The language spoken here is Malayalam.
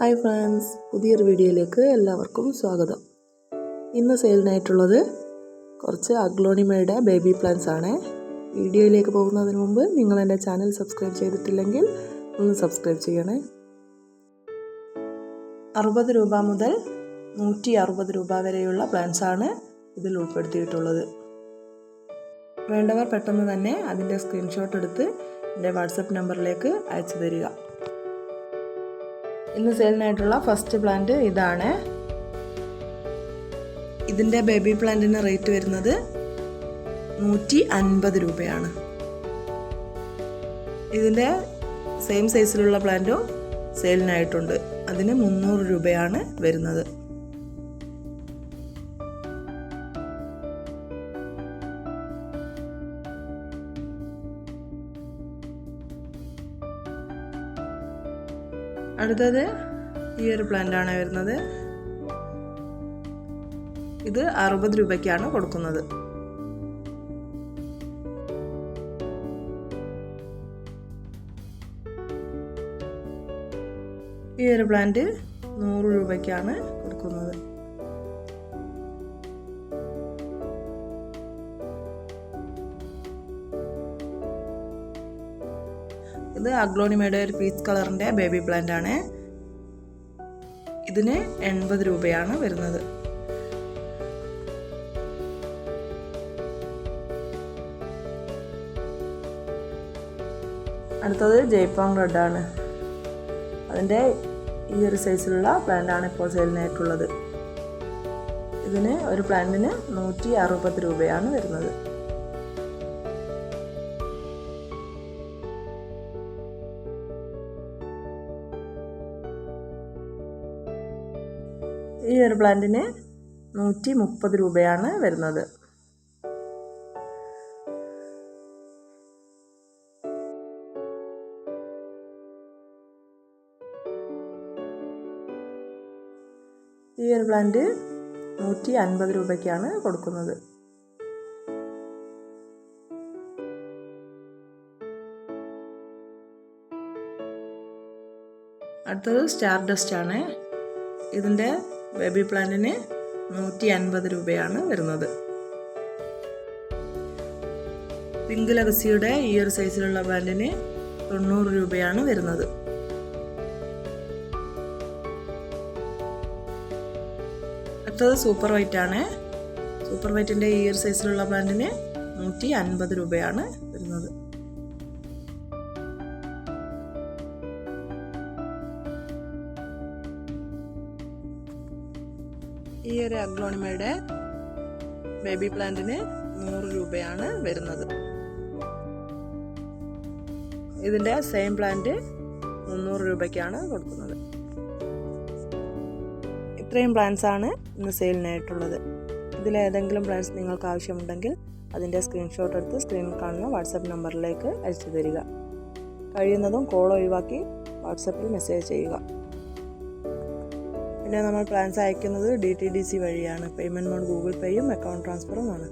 ഹായ് ഫ്രണ്ട്സ് പുതിയൊരു വീഡിയോയിലേക്ക് എല്ലാവർക്കും സ്വാഗതം. ഇന്ന് സെയിലിനായിട്ടുള്ളത് കുറച്ച് അഗ്ലോണിമയുടെ ബേബി പ്ലാൻസ് ആണ്. വീഡിയോയിലേക്ക് പോകുന്നതിന് മുമ്പ് നിങ്ങൾ എന്റെ ചാനൽ സബ്സ്ക്രൈബ് ചെയ്തിട്ടില്ലെങ്കിൽ ഒന്ന് സബ്സ്ക്രൈബ് ചെയ്യണേ. അറുപത് രൂപ മുതൽ നൂറ്റി അറുപത് രൂപ വരെയുള്ള പ്ലാൻസ് ആണ് ഇതിൽ ഉൾപ്പെടുത്തിയിട്ടുള്ളത്. വേണ്ടവർ പെട്ടെന്ന് തന്നെ അതിന്റെ സ്ക്രീൻഷോട്ട് എടുത്ത് എന്റെ വാട്സപ്പ് നമ്പറിലേക്ക് അയച്ചു തരിക. ഇന്ന് സെയിലിനായിട്ടുള്ള ഫസ്റ്റ് പ്ലാന്റ് ഇതാണ്. ഇതിന്റെ ബേബി പ്ലാന്റിന് റേറ്റ് വരുന്നത് നൂറ്റി അൻപത് രൂപയാണ്. ഇതിന്റെ സെയിം സൈസിലുള്ള പ്ലാന്റും സെയിലിനായിട്ടുണ്ട്. അതിന് മുന്നൂറ് രൂപയാണ് വരുന്നത്. അടുത്തത് ഈ ഒരു പ്ലാന്റാണ് വരുന്നത്. ഇത് അറുപത് രൂപയ്ക്കാണ് കൊടുക്കുന്നത്. ഈ ഒരു പ്ലാന്റ് നൂറ് രൂപയ്ക്കാണ് കൊടുക്കുന്നത്. ഇത് അഗ്ലോണിമയുടെ ഒരു പീച്ച് കളറിന്റെ ബേബി പ്ലാന്റ് ആണ്. ഇതിന് എൺപത് രൂപയാണ് വരുന്നത്. അടുത്തത് ജയ്പോങ് റെഡ് ആണ്. അതിന്റെ ഈ ഒരു സൈസിലുള്ള പ്ലാന്റ് ആണ് ഇപ്പോൾ സെയിലിനായിട്ടുള്ളത്. ഇതിന് ഒരു പ്ലാന്റിന് നൂറ്റി അറുപത് രൂപയാണ് വരുന്നത്. ഈ ഒരു പ്ലാന്റിന് നൂറ്റി മുപ്പത് രൂപയാണ് വരുന്നത്. ഈ ഒരു പ്ലാന്റ് നൂറ്റി അൻപത് രൂപയ്ക്കാണ് കൊടുക്കുന്നത്. അടുത്തത് സ്റ്റാർ ഡസ്റ്റ് ആണ് ഇതിന്റെ ബേബി പ്ലാന്റിന് നൂറ്റി അൻപത് രൂപയാണ് വരുന്നത്. പിങ്ക് ലഗസിയുടെ ഈ ഒരു സൈസിലുള്ള പ്ലാന്റിന് തൊണ്ണൂറ് രൂപയാണ് വരുന്നത്. അടുത്തത് സൂപ്പർ വൈറ്റ് ആണ്. സൂപ്പർ വൈറ്റിന്റെ ഈ ഒരു സൈസിലുള്ള പ്ലാന്റിന് നൂറ്റി അൻപത് രൂപയാണ് വരുന്നത്. ഈ ഒരു അഗ്ലോണിമയുടെ ബേബി പ്ലാന്റിന് നൂറ് രൂപയാണ് വരുന്നത്. ഇതിന്റെ സെയിം പ്ലാന്റ് മുന്നൂറ് രൂപയ്ക്കാണ് കൊടുക്കുന്നത്. ഇത്രയും പ്ലാന്റ്സ് ആണ് ഇന്ന് സെയിലിനായിട്ടുള്ളത്. ഇതിലേതെങ്കിലും പ്ലാന്റ്സ് നിങ്ങൾക്ക് ആവശ്യമുണ്ടെങ്കിൽ അതിന്റെ സ്ക്രീൻഷോട്ട് എടുത്ത് സ്ക്രീനിൽ കാണുന്ന വാട്സപ്പ് നമ്പറിലേക്ക് അയച്ചു തരിക. കഴിയുന്നതും കോൾ ഒഴിവാക്കി വാട്സപ്പിൽ മെസ്സേജ് ചെയ്യുക. പിന്നെ നമ്മൾ പ്ലാൻസ് അയക്കുന്നത് ഡി ടി ഡി സി വഴിയാണ്. പേയ്മെന്റ് മോഡ് ഗൂഗിൾ പേയും അക്കൗണ്ട് ട്രാൻസ്ഫറുമാണ്